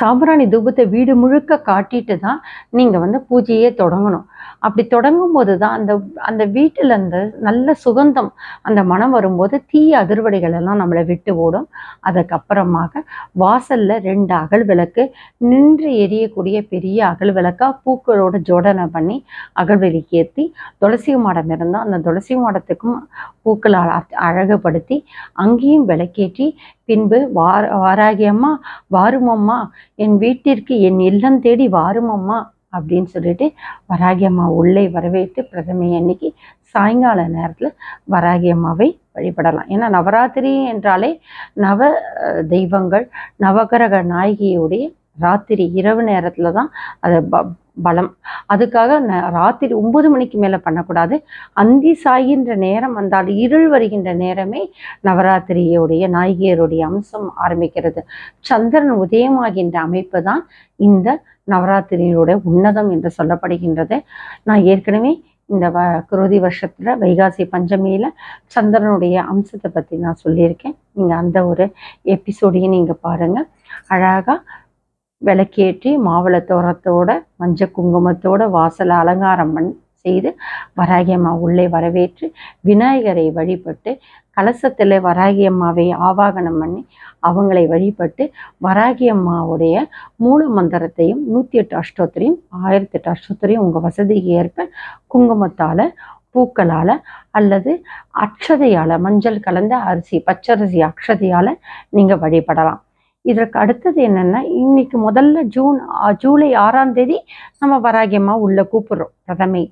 சாம்பிராணி தூபத்தை வீடு முழுக்க காட்டிட்டு தான் நீங்கள் வந்து பூஜையே தொடங்கணும். அப்படி தொடங்கும் போது தான் அந்த அந்த வீட்டில் அந்த நல்ல சுகந்தம் அந்த மனம் வரும்போது தீய அதிர்வடைகள் எல்லாம் நம்மளை விட்டு ஓடும். அதுக்கப்புறமாக வாசல்ல ரெண்டு அகல் விளக்கு நின்று எரியக்கூடிய பெரிய அகல் விளக்காக பூக்களோட ஜோடனை பண்ணி அகல் விளக்கு ஏற்றி துளசி மாடம் இருந்தால் அந்த துளசி மாடத்துக்கும் பூக்களால் அழகுபடுத்தி அங்கேயும் விளக்கேற்றி பின்பு வார வாராகியம்மா வாருமம்மா என் வீட்டிற்கு என் இல்லம் தேடி வாருமம்மா அப்படின்னு சொல்லிட்டு வராகி அம்மா உள்ளே வரவேற்று பிரதமை அன்னைக்கு சாயங்கால நேரத்தில் வராகி அம்மாவை வழிபடலாம். ஏன்னா நவராத்திரி என்றாலே நவ தெய்வங்கள் நவகிரக நாயகியுடைய ராத்திரி இரவு நேரத்தில் தான் அது ப பலம். அதுக்காக ந- ராத்திரி ஒன்பது மணிக்கு மேலே பண்ணக்கூடாது. அந்தி சாய்கின்ற நேரம் வந்தால் இருள் வருகின்ற நேரமே நவராத்திரியுடைய நாயகியருடைய அம்சம் ஆரம்பிக்கிறது. சந்திரன் உதயமாகின்ற அமைப்பு தான் இந்த நவராத்திரியோட உன்னதம் என்று சொல்லப்படுகின்றது. நான் ஏற்கனவே இந்த வ குரோதி வருஷத்துல வைகாசி பஞ்சமியில சந்திரனுடைய அம்சத்தை பத்தி நான் சொல்லியிருக்கேன். நீங்க அந்த ஒரு எபிசோடையும் நீங்க பாருங்க. அழகா விளக்கேற்றி மாவள தோரத்தோட மஞ்ச குங்குமத்தோட வாசலை அலங்காரம் பண்ணி செய்து வராகி அம்மா உள்ளே வரவேற்று விநாயகரை வழிபட்டு கலசத்தில் வராகி அம்மாவை ஆவாகனம் பண்ணி அவங்களை வழிபட்டு வராகி அம்மாவுடைய மூல மந்திரத்தையும் நூற்றி எட்டு அஷ்டோத்திரையும் ஆயிரத்தி எட்டு அஷ்டோத்திரையும் உங்கள் வசதிக்கு ஏற்ப குங்குமத்தால் பூக்களால் அல்லது அக்ஷதையால் மஞ்சள் கலந்த அரிசி பச்சரிசி அக்ஷதையால் நீங்கள் வழிபடலாம். இதற்கு அடுத்தது என்னென்னா இன்னைக்கு முதல்ல ஜூன் ஜூலை ஆறாம் தேதி நம்ம வராகியம்மா உள்ள கூப்பிடுறோம் பிரதமை.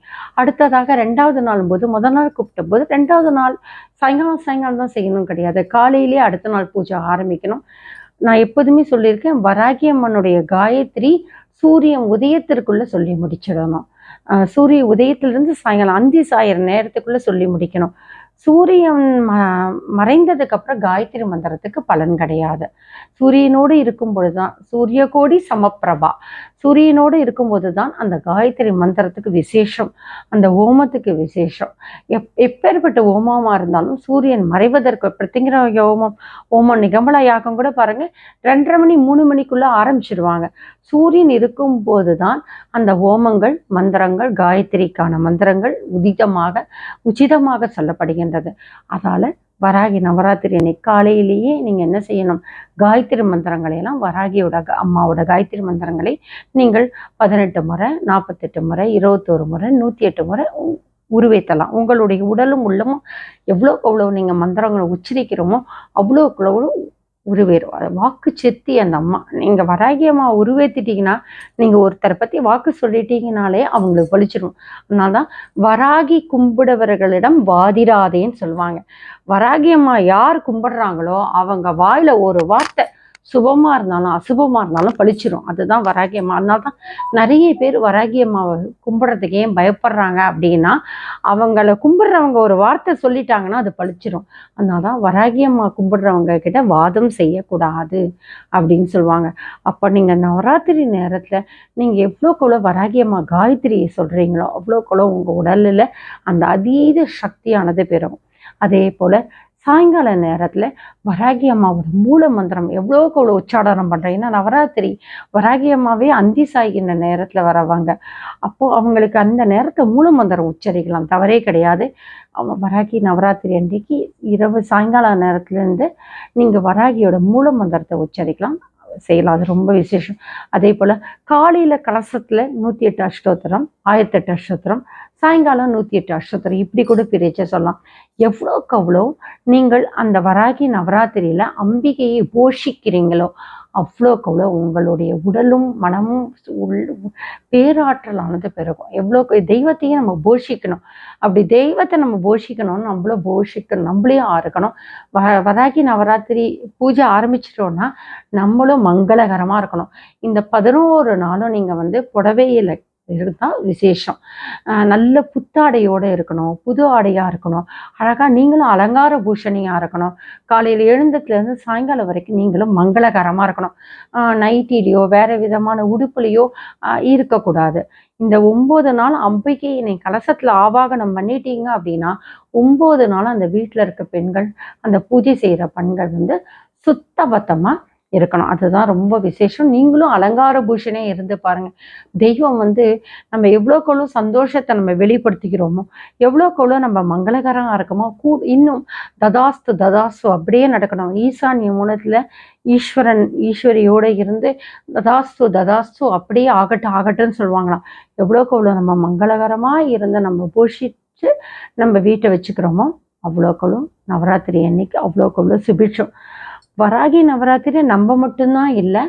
அடுத்ததாக ரெண்டாவது நாள் போது முதல் நாள் கூப்பிட்ட போது ரெண்டாவது நாள் சாயங்காலம் சாயங்காலம் தான் செய்யணும் கிடையாது. காலையிலேயே அடுத்த நாள் பூஜை ஆரம்பிக்கணும். நான் எப்போதுமே சொல்லியிருக்கேன் வராகியம்மனுடைய காயத்ரி சூரியன் உதயத்திற்குள்ளே சொல்லி முடிச்சிடணும். சூரிய உதயத்திலிருந்து சாயங்காலம் அந்தி சாயிற நேரத்துக்குள்ளே சொல்லி முடிக்கணும். சூரியன் ம மறைந்ததுக்கு அப்புறம் காயத்ரி மந்திரத்துக்கு பலன் கிடையாது. சூரியனோடு இருக்கும் பொழுதுதான் சூரிய கோடி சமப்பிரபா. சூரியனோடு இருக்கும்போது தான் அந்த காயத்ரி மந்திரத்துக்கு விசேஷம் அந்த ஓமத்துக்கு விசேஷம். எப் எப்பேற்பட்ட ஓமமா இருந்தாலும் சூரியன் மறைவதற்கு பிரத்திங்கிற ஓமம் ஓமம் நிகம்பல யாகம் கூட பாருங்க ரெண்டரை மணி மூணு மணிக்குள்ள ஆரம்பிச்சிருவாங்க. சூரியன் இருக்கும்போது தான் அந்த ஓமங்கள் மந்திரங்கள் காயத்ரிக்கான மந்திரங்கள் உதிதமாக உச்சிதமாக சொல்லப்படுகின்றது. அதால வராகி நவராத்திரி அன்னைக்கு காலையிலேயே நீங்கள் என்ன செய்யணும்? காயத்ரி மந்திரங்களை எல்லாம் வராகியோட க- அம்மாவோட காயத்ரி மந்திரங்களை நீங்கள் பதினெட்டு முறை நாற்பத்தெட்டு முறை இருபத்தோரு முறை நூற்றி எட்டு முறை உ- உருவேத்தலாம் உங்களுடைய உடலும் உள்ளமும் எவ்வளோக்கு அவ்வளோ நீங்கள் மந்திரங்களை உச்சரிக்கிறோமோ அவ்வளோக்கு அவ்வளோ உருவேறும். அது வாக்கு செத்தி அந்த அம்மா நீங்கள் வராகி அம்மா உருவேத்திட்டீங்கன்னா நீங்கள் ஒருத்தரை பற்றி வாக்கு சொல்லிட்டீங்கனாலே அவங்களுக்கு ஒழிச்சிடும் அதனால தான் வராகி கும்பிடுவர்களிடம் வாதிராதேன்னு சொல்லுவாங்க. வராகியம்மா யார் கும்பிடுறாங்களோ அவங்க வாயில ஒரு வார்த்தை சுபமா இருந்தாலும் அசுபமா இருந்தாலும் பழிச்சிரும். அதுதான் வராகி அம்மா. அதனால தான் நிறைய பேர் வராகி அம்மாவை ஏன் பயப்படுறாங்க அப்படின்னா அவங்கள கும்பிடுறவங்க ஒரு வார்த்தை சொல்லிட்டாங்கன்னா அது பழிச்சிரும். அதனால தான் கும்பிடுறவங்க கிட்ட வாதம் செய்யக்கூடாது அப்படின்னு சொல்லுவாங்க. அப்போ நீங்கள் நவராத்திரி நேரத்தில் நீங்கள் எவ்வளோக்குள்ள வராகி அம்மா காயத்ரியை சொல்கிறீங்களோ அவ்வளோக்குள்ள உங்கள் உடலில் அந்த அதீத சக்தியானது பெறும். அதே போல் சாயங்கால நேரத்தில் வராகி அம்மாவோட மூல மந்திரம் எவ்வளோக்கு அவ்வளோ உச்சாடனம் பண்ணுறேன் ஏன்னா நவராத்திரி? வராகி அம்மாவே அந்தி சாய்கின்ற நேரத்தில் வரவாங்க. அப்போது அவங்களுக்கு அந்த நேரத்தை மூல மந்திரம் உச்சரிக்கலாம். தவறே கிடையாது. வராகி நவராத்திரி அன்றைக்கு இரவு சாயங்கால நேரத்துலேருந்து நீங்கள் வராகியோட மூல மந்திரத்தை உச்சரிக்கலாம். செய்யலாம். அது ரொம்ப விசேஷம். அதே போல் காலையில் கலசத்தில் நூற்றி எட்டு அஷ்டோத்திரம் ஆயிரத்தெட்டு அஷ்டோத்திரம் சாயங்காலம் நூற்றி எட்டு அஷ்டோத்திரம் இப்படி கூட பிரித்து சொல்லலாம். எவ்வளோக்கு அவ்வளோ நீங்கள் அந்த வராகி நவராத்திரியில் அம்பிகையை போஷிக்கிறீங்களோ அவ்வளோக்கு அவ்வளோ உங்களுடைய உடலும் மனமும் உள் பேராற்றலானது பெருகும். எவ்வளோ தெய்வத்தையும் நம்ம போஷிக்கணும். அப்படி தெய்வத்தை நம்ம போஷிக்கணும்னு நம்மளும் போஷிக்கணும் நம்மளையும் ஆறுக்கணும். வ வராகி நவராத்திரி பூஜை ஆரம்பிச்சிட்டோன்னா நம்மளும் மங்களகரமாக இருக்கணும். இந்த பதினோரு நாளும் நீங்கள் வந்து புடவையில் இதுதான் விசேஷம். நல்ல புத்தாடையோடு இருக்கணும் புது ஆடையாக இருக்கணும். அழகாக நீங்களும் அலங்கார பூஷணியாக இருக்கணும். காலையில் எழுந்ததுலேருந்து சாயங்காலம் வரைக்கும் நீங்களும் மங்களகரமாக இருக்கணும். நைட்டிலேயோ வேறு விதமான உடுப்புலையோ இருக்கக்கூடாது. இந்த ஒம்பது நாள் அம்பிகையை என்னை கலசத்தில் ஆவாகனம் பண்ணிட்டீங்க அப்படின்னா ஒம்பது நாள் அந்த வீட்டில் இருக்க பெண்கள் அந்த பூஜை செய்கிற பெண்கள் வந்து சுத்தபத்தமாக இருக்கணும். அதுதான் ரொம்ப விசேஷம். நீங்களும் அலங்கார பூஷணே இருந்து பாருங்க. தெய்வம் வந்து நம்ம எவ்வளோக்கெவ்வளோ சந்தோஷத்தை நம்ம வெளிப்படுத்திக்கிறோமோ எவ்வளோக்கெவ்வளோ நம்ம மங்களகரமாக இருக்கமோ கூ இன்னும் ததாஸ்து ததாஸ்து அப்படியே நடக்கணும். ஈசான்ய மூலத்தில் ஈஸ்வரன் ஈஸ்வரியோட இருந்து ததாஸ்து ததாஸ்து அப்படியே ஆகட்டும் ஆகட்டும்னு சொல்லுவாங்களாம். எவ்வளோக்கு எவ்வளோ நம்ம மங்களகரமாக இருந்து நம்ம பூஷித்து நம்ம வீட்டை வச்சுக்கிறோமோ அவ்வளோக்களும் நவராத்திரி அன்னைக்கு அவ்வளோக்கு அவ்வளோ சுபிட்சம். வராகி நவராத்திரி நம்ம மட்டும்தான் இல்லை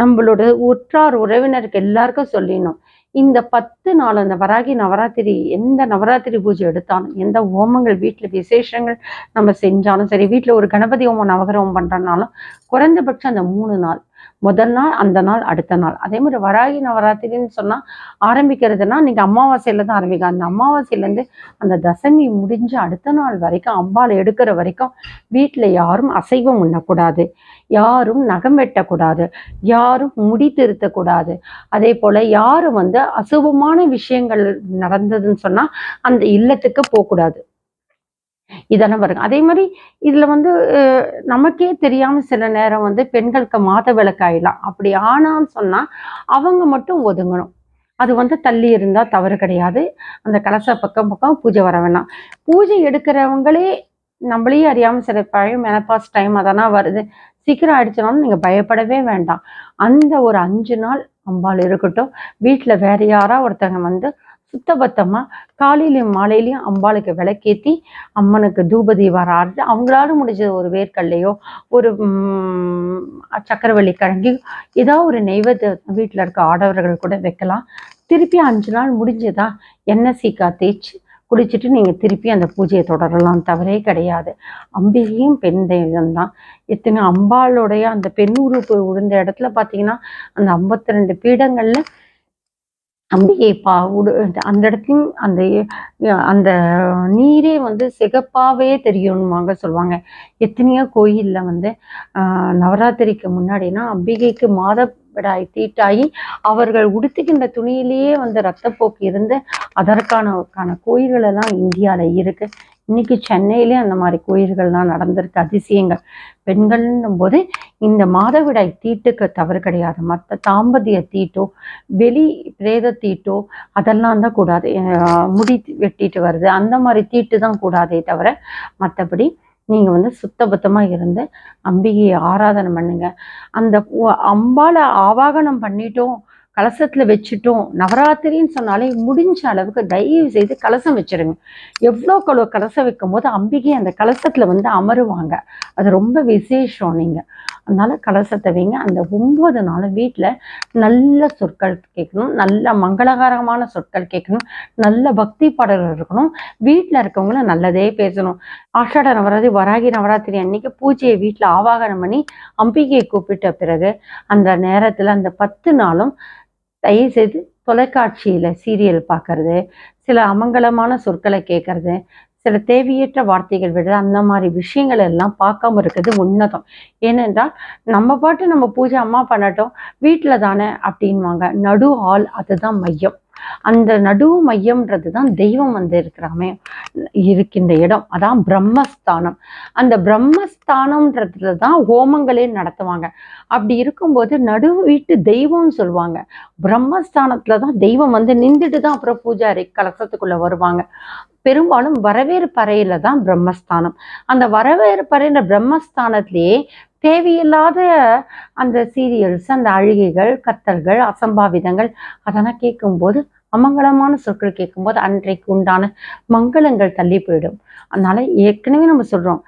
நம்மளோட உற்றார் உறவினருக்கு எல்லாருக்கும் சொல்லிடணும். இந்த பத்து நாள் அந்த வராகி நவராத்திரி எந்த நவராத்திரி பூஜை எடுத்தாலும் எந்த ஹோமங்கள் வீட்டில் விசேஷங்கள் நம்ம செஞ்சாலும் சரி வீட்டில் ஒரு கணபதி ஹோமம் நவகிரகம் பண்ணுறனாலும் குறைந்தபட்சம் அந்த மூணு நாள் முதல் நாள் அந்த நாள் அடுத்த நாள். அதே மாதிரி வராகி நவராத்திரின்னு சொன்னால் ஆரம்பிக்கிறதுனா நீங்கள் அமாவாசையில் தான் ஆரம்பிக்கும் அந்த அமாவாசையிலேருந்து அந்த தசமி முடிஞ்சு அடுத்த நாள் வரைக்கும் அம்பாள் எடுக்கிற வரைக்கும் வீட்டில் யாரும் அசைவம் உண்ணக்கூடாது. யாரும் நகம் வெட்டக்கூடாது. யாரும் முடி திருத்தக்கூடாது. அதே போல் யாரும் வந்து அசுபமான விஷயங்கள் நடந்ததுன்னு சொன்னால் அந்த இல்லத்துக்கு போகக்கூடாது. இதெல்லாம் வருங்க அதே மாதிரி இதில் வந்து நமக்கே தெரியாமல் சில நேரம் வந்து பெண்களுக்கு மாத விளக்காயிடலாம். அப்படி ஆனான்னு சொன்னால் அவங்க மட்டும் ஒதுங்கணும். அது வந்து தள்ளி இருந்தால் தவறு கிடையாது. அந்த கலச பக்கம் பக்கம் பூஜை வர வேணாம். பூஜை எடுக்கிறவங்களே நம்மளையே அறியாமல் சில பழைய மெனப்பாஸ் டைம் அதெல்லாம் வருது. சீக்கிரம் ஆயிடுச்சுனாலும் நீங்கள் பயப்படவே வேண்டாம். அந்த ஒரு அஞ்சு நாள் அம்பாள் இருக்கட்டும் வீட்டில் வேற யாரா ஒருத்தங்க வந்து சுத்தபத்தமாக காலையிலையும் மாலையிலையும் அம்பாளுக்கு விளக்கேற்றி அம்மனுக்கு தூபதி வராது அவங்களால முடிஞ்ச ஒரு வேர்க்கல்லையோ ஒரு சக்கரவள்ளி கிழங்கு ஏதாவது ஒரு நெய்வேத்தியம் வீட்டில் இருக்க ஆடவர்கள் கூட வைக்கலாம். திருப்பி அஞ்சு நாள் முடிஞ்சதா எண்ணெய் சீக்கா தேய்ச்சி குளிச்சுட்டு நீங்கள் திருப்பி அந்த பூஜையை தொடரலாம். தவறே கிடையாது. அம்பிகையும் பெண் தெய்வம் தான். எத்தனை அம்பாளுடைய அந்த பெண் உறுப்பு விழுந்த இடத்துல பார்த்தீங்கன்னா அந்த ஐம்பத்தி ரெண்டு பீடங்களில் அம்பிகை பா உடு அந்த இடத்துலையும் அந்த அந்த நீரே வந்து சிகப்பாவே தெரியணுமாங்க சொல்லுவாங்க. எத்தனையோ கோயிலில் வந்து நவராத்திரிக்கு முன்னாடினா அம்பிகைக்கு மாத விடாய் தீட்டாகி அவர்கள் உடுத்துகின்ற துணியிலேயே வந்து ரத்தப்போக்கு இருந்து அதற்கான கோயில்கள் எல்லாம் இந்தியாவில் இருக்கு. இன்னைக்கு சென்னையிலே அந்த மாதிரி கோயில்கள்லாம் நடந்திருக்கு அதிசயங்கள். பெண்கள்னும் போது இந்த மாதவிடாய் தீட்டுக்கு தவறு கிடையாது. மற்ற தாம்பதிய தீட்டோ வெளி பிரேத தீட்டோ அதெல்லாம் தான் கூடாது. முடி வெட்டிட்டு வருது. அந்த மாதிரி தீட்டு தான் கூடாதே தவிர மற்றபடி நீங்கள் வந்து சுத்தபத்தமாக இருந்து அம்பிகையை ஆராதனை பண்ணுங்க. அந்த உ- அம்பாளை ஆவாகனம் பண்ணிட்டோம் கலசத்தில் வச்சுட்டோம். நவராத்திரின்னு சொன்னாலே முடிஞ்ச அளவுக்கு தயவு செய்து கலசம் வச்சிருங்க. எவ்வளோ கலோ கலசம் வைக்கும்போது அம்பிகை அந்த கலசத்தில் வந்து அமருவாங்க. அது ரொம்ப விசேஷம் நீங்கள் அதனால கலசத்தை வைங்க. அந்த ஒம்பது நாளும் வீட்டில் நல்ல சொற்கள் கேட்கணும். நல்ல மங்களகரமான சொற்கள் கேட்கணும். நல்ல பக்தி பாடல்கள் இருக்கணும். வீட்டில் இருக்கவங்களும் நல்லதே பேசணும். ஆஷாட நவராத்திரி வராகி நவராத்திரி அன்னைக்கு பூஜையை வீட்டில் ஆவாகனம் பண்ணி அம்பிகையை கூப்பிட்ட பிறகு அந்த நேரத்தில் அந்த பத்து நாளும் தயவு செய்து தொலைக்காட்சியில் சீரியல் பார்க்கறது சில அமங்கலமான சொற்களை கேட்கறது சில தேவையற்ற வார்த்தைகள் விட அந்த மாதிரி விஷயங்கள் எல்லாம் பார்க்காம இருக்கிறது உன்னதம். ஏனென்றால் நம்ம பாட்டு நம்ம பூஜை அம்மா பண்ணட்டும் வீட்டில் தானே அப்படின்வாங்க நடு ஆள் அதுதான் மையம். அந்த நடுவு மையம்ன்றது தான் தெய்வம் வந்து இருக்கிறாமே இருக்கின்ற இடம். அதான் பிரம்மஸ்தானம். அந்த பிரம்மஸ்தானம்ன்றதுல தான் ஹோமங்களே நடத்துவாங்க. அப்படி இருக்கும்போது நடுவு வீட்டு தெய்வம்னு சொல்லுவாங்க. பிரம்மஸ்தானத்துல தான் தெய்வம் வந்து நின்றுட்டு தான் அப்புறம் பூஜாரி கலசத்துக்குள்ள வருவாங்க. பெரும்பாலும் வரவேற்பறையில தான் பிரம்மஸ்தானம். அந்த வரவேற்பறைன்ற பிரம்மஸ்தானத்திலேயே தேவையில்லாத அந்த சீரியல்ஸ் அந்த அழுகைகள் கத்தல்கள் அசம்பாவிதங்கள் அதெல்லாம் கேட்கும்போது அமங்கலமான சொற்கள் கேட்கும்போது அன்றைக்கு உண்டான மங்களங்கள் தள்ளி போயிடும். அதனால ஏற்கனவே நம்ம சொல்றோம்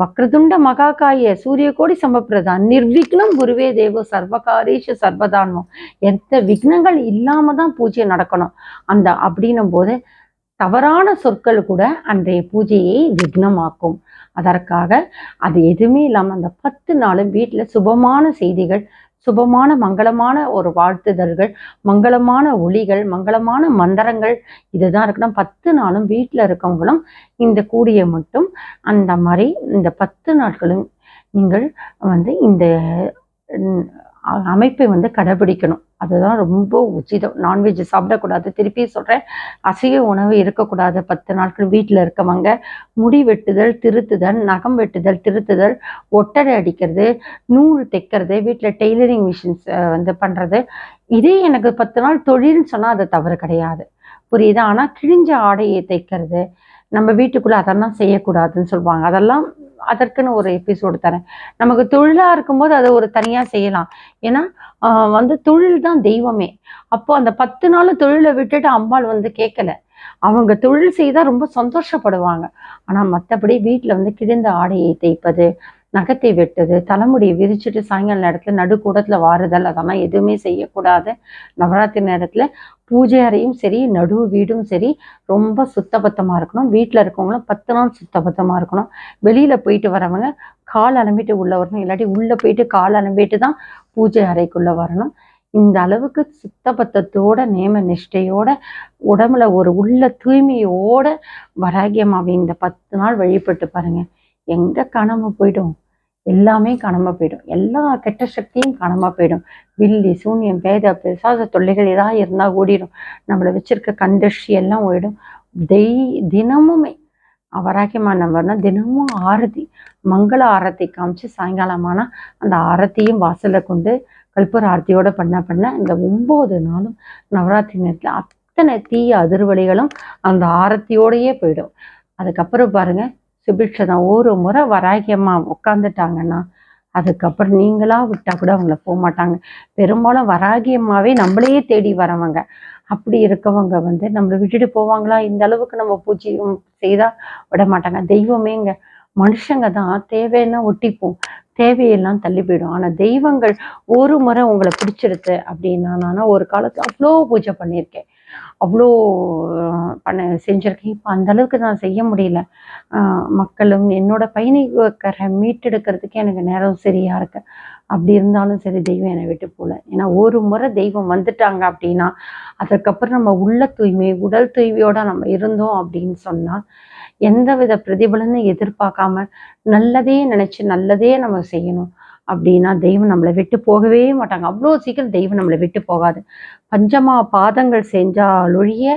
வக்ரதுண்ட மகாகாய சூரிய கோடி சமப்பிரதான் நிர்விக்னம் குருவே தேவோ சர்வகாரீஷ சர்வதான்மம் எந்த விக்னங்கள் இல்லாம தான் பூஜை நடக்கணும். அந்த அப்படின்னும் போது தவறான சொற்கள் கூட அன்றைய பூஜையை விக்னமாக்கும். அதற்காக அது எதுவுமே இல்லாமல் அந்த பத்து நாளும் வீட்டில் சுபமான செய்திகள் சுபமான மங்களமான ஒரு வாழ்த்துதல்கள் மங்களமான ஒளிகள் மங்களமான மந்திரங்கள் இதுதான் இருக்கணும். பத்து நாளும் வீட்டில் இருக்கவங்களும் இந்த கூடிய மட்டும் அந்த மாதிரி இந்த பத்து நாட்களும் நீங்கள் வந்து இந்த அமைப்பை வந்து கடைபிடிக்கணும். அதுதான் ரொம்ப உச்சிதம். நான்வெஜ் சாப்பிடக்கூடாது. திருப்பி சொல்கிறேன் அசைவ உணவு இருக்கக்கூடாது. பத்து நாட்கள் வீட்டில் இருக்கவங்க முடி வெட்டுதல் திருத்துதல் நகம் வெட்டுதல் திருத்துதல் ஒட்டடை அடிக்கிறது நூல் தைக்கிறது வீட்டில் டெய்லரிங் மிஷின்ஸ் வந்து பண்ணுறது இதே எனக்கு பத்து நாள் தொழில்னு சொன்னால் அது தவறு கிடையாது. புரியுது? ஆனால் கிழிஞ்ச ஆடையை தைக்கிறது நம்ம வீட்டுக்குள்ளே அதெல்லாம் செய்யக்கூடாதுன்னு சொல்லுவாங்க. அதெல்லாம் அதற்குன்னு ஒரு எபிசோடு தரேன். நமக்கு தொழிலாக இருக்கும்போது அதை ஒரு தனியாக செய்யலாம். ஏன்னா வந்து தொழில் தான் தெய்வமே. அப்போ அந்த பத்து நாள் தொழிலை விட்டுட்டு அம்பாள் வந்து கேட்கல. அவங்க தொழில் செய்தால் ரொம்ப சந்தோஷப்படுவாங்க. ஆனால் மற்றபடி வீட்டில் வந்து கிழிந்த ஆடையை தைப்பது நகத்தை வெட்டுது தலைமுடியை விரிச்சிட்டு சாயங்கால நேரத்தில் நடுக்கூடத்தில் வாருதல் அதெல்லாம் எதுவுமே செய்யக்கூடாது. நவராத்திரி நேரத்தில் பூஜை அறையும் சரி நடு வீடும் சரி ரொம்ப சுத்தபத்தமாக இருக்கணும். வீட்டில் இருக்கவங்களும் பத்து நாள் சுத்தபத்தமாக இருக்கணும். வெளியில் போயிட்டு வரவங்க கால் அலம்பிட்டு உள்ளே வரணும். இல்லாட்டி உள்ளே போயிட்டு கால் அலம்பிட்டு தான் பூஜை அறைக்குள்ளே வரணும். இந்த அளவுக்கு சுத்தபத்தத்தோட நேம நிஷ்டையோட உடம்புல ஒரு உள்ள தூய்மையோட வராகியமாவே இந்த பத்து நாள் வழிபட்டு பாருங்க. எங்க காணாம போயிடும்? எல்லாமே காணாமல் போயிடும். எல்லா கெட்ட சக்தியும் காணாமல் போயிடும். வில்லி சூன்யம் பேத பிசாச தொல்லைகள் ஏதாவது இருந்தா ஓடிடும் நம்மளை வச்சிருக்க கண்டஷி எல்லாம் ஓடிடும் தெய் தினமுமே வராகியமானவர்னா தினமும் ஆரத்தி மங்கள ஆரத்தி காமிச்சு சாயங்காலமானா அந்த ஆரத்தியும் வாசல்ல கொண்டு கல்பூர் ஆரத்தியோட பண்ண பண்ண இந்த ஒன்பது நாளும் நவராத்திரி நேரத்தில் அத்தனை தீய அதிர்வலிகளும் அந்த ஆரத்தியோடயே போயிடும். அதுக்கப்புறம் பாருங்க சுபிக்ஷதம் ஒரு முறை வராகியம்மா உட்காந்துட்டாங்கன்னா அதுக்கப்புறம் நீங்களா விட்டா கூட அவங்கள போக மாட்டாங்க. பெரும்பாலும் வராகியம்மாவே நம்மளையே தேடி வரவங்க. அப்படி இருக்கவங்க வந்து நம்மளை விட்டுட்டு போவாங்களா? இந்த அளவுக்கு நம்ம பூஜையும் செய்தா விட மாட்டாங்க. தெய்வமேங்க. மனுஷங்க தான் தேவைன்னா ஒட்டிப்போம். தேவையெல்லாம் தள்ளி போயிடும். ஆனா தெய்வங்கள் ஒரு முறை உங்களை பிடிச்சிருது அப்படின்னா நான் ஒரு காலத்துல அவ்வளோ பூஜை பண்ணியிருக்கேன். அவ்வளோ பண்ண செஞ்சுருக்கேன். இப்போ அந்த அளவுக்கு நான் செய்ய முடியல. ஆஹ் மக்களும் என்னோட பயணிக்கரை மீட்டெடுக்கிறதுக்கு எனக்கு நேரம் சரியா இருக்கு. அப்படி இருந்தாலும் சரி தெய்வம் என்னை விட்டு போகல ஏன்னா ஒரு முறை தெய்வம் வந்துட்டாங்க அப்படின்னா அதுக்கப்புறம் நம்ம உள்ள தூய்மை உடல் தூய்மையோட நம்ம இருந்தோம் அப்படின்னு சொன்னா எந்தவித பிரதிபலனும் எதிர்பார்க்காம நல்லதே நினைச்சு நல்லதே நம்ம செய்யணும். அப்படின்னா தெய்வம் நம்மளை விட்டு போகவே மாட்டாங்க. அவ்வளோ சீக்கிரம் தெய்வம் நம்மளை விட்டு போகாது. பஞ்சமா பாதங்கள் செஞ்சாலொழிய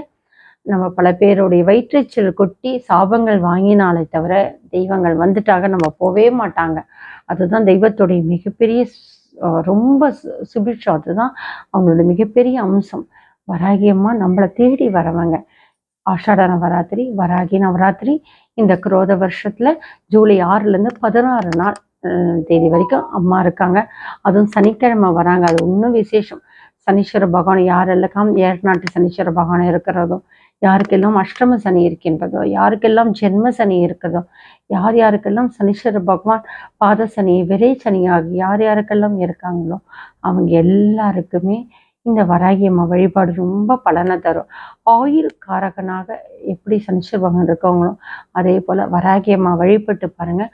நம்ம பல பேருடைய வயிற்றுச்சல் கொட்டி சாபங்கள் வாங்கினாலே தவிர தெய்வங்கள் வந்துட்டாக நம்ம போகவே மாட்டாங்க. அதுதான் தெய்வத்துடைய மிகப்பெரிய ரொம்ப சு- சுபிட்சம் அதுதான் அவங்களோட மிகப்பெரிய அம்சம். வராகியம்மா நம்மளை தேடி வரவங்க. ஆஷாட நவராத்திரி வராகி நவராத்திரி இந்த குரோத வருஷத்துல ஜூலை ஆறுல இருந்து பதினாறு நாள் தேதி வரைக்கும் அம்மா இருக்காங்க. அதுவும் சனிக்கிழமை வராங்க. அது இன்னும் விசேஷம். சனீஸ்வர பகவான் யாரெல்லாம் ஏற்நாட்டு சனீஸ்வர பகவான் இருக்கிறதோ யாருக்கெல்லாம் அஷ்டம சனி இருக்கின்றதோ யாருக்கெல்லாம் ஜென்ம சனி இருக்கிறதோ யார் யாருக்கெல்லாம் சனீஸ்வர பகவான் பாத சனி விரை சனி ஆகி யார் யாருக்கெல்லாம் இருக்காங்களோ அவங்க எல்லாருக்குமே இந்த வராகி அம்மா வழிபாடு ரொம்ப பலனை தரும். ஆயுள் காரகனாக எப்படி சனிச்சர் பகவான் இருக்காங்களோ அதே போல வராகி அம்மா வழிபட்டு பாருங்க.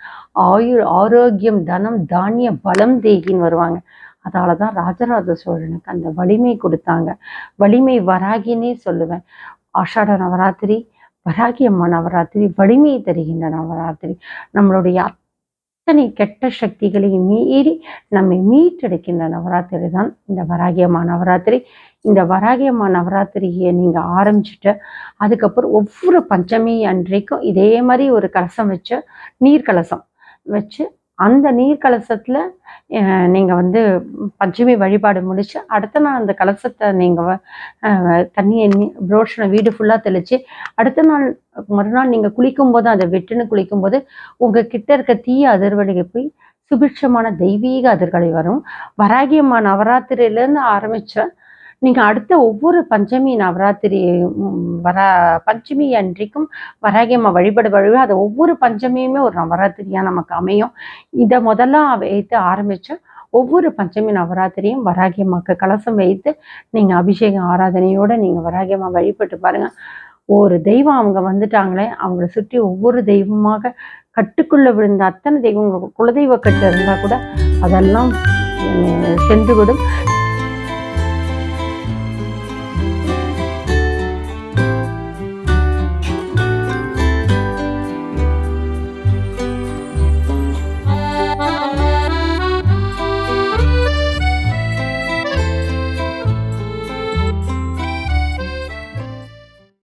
ஆயுள் ஆரோக்கியம் தனம் தானிய பலம் தேகின்னு வருவாங்க. அதால தான் ராஜராஜ சோழனுக்கு அந்த வலிமை கொடுத்தாங்க. வலிமை வராகினே சொல்லுவேன். ஆஷாட நவராத்திரி வராகி அம்மா நவராத்திரி வலிமையை தருகின்ற நவராத்திரி. நம்மளுடைய அத்தனை கெட்ட சக்திகளையும் மீறி நம்மை மீட்டெடுக்கின்ற நவராத்திரி தான் இந்த வராகி நவராத்திரி. இந்த வராகி அம்மா நவராத்திரியை நீங்க ஆரம்பிச்சுட்டு அதுக்கப்புறம் ஒவ்வொரு பஞ்சமி அன்றைக்கும் இதே மாதிரி ஒரு கலசம் வச்சு நீர் கலசம் வச்சு அந்த நீர் கலசத்துல நீங்கள் நீங்க வந்து பஞ்சமி வழிபாடு முடிச்சு அடுத்த நாள் அந்த கலசத்தை நீங்க தண்ணியை புரோஷனை வீடு ஃபுல்லா தெளிச்சு அடுத்த நாள் மறுநாள் நீங்க குளிக்கும் போது அதை வெட்டுன்னு குளிக்கும் போது உங்க கிட்ட இருக்க தீய அதிர்வலையை போய் சுபிட்சமான தெய்வீக அதிர்களை வரும். வராகியம்மா நவராத்திரியிலேருந்து ஆரம்பிச்ச நீங்கள் அடுத்த ஒவ்வொரு பஞ்சமி நவராத்திரி வர பஞ்சமி அன்றைக்கும் வராகியம்மா வழிபட வழிபட அது ஒவ்வொரு பஞ்சமியுமே ஒரு நவராத்திரியாக நமக்கு அமையும். இதை முதல்ல வைத்து ஆரம்பித்து ஒவ்வொரு பஞ்சமி நவராத்திரியும் வராகியம்மாக்கு கலசம் வைத்து நீங்கள் அபிஷேகம் நீங்கள் வராகி வராகியம்மா வழிபட்டு பாருங்கள் ஒரு தெய்வம் அவங்க வந்துட்டாங்களே அவங்கள சுற்றி ஒவ்வொரு தெய்வமாக கட்டுக்குள்ளே விழுந்த அத்தனை தெய்வங்களுக்கு குலதெய்வ கட்டு இருந்தால் கூட அதெல்லாம் சென்றுவிடும்.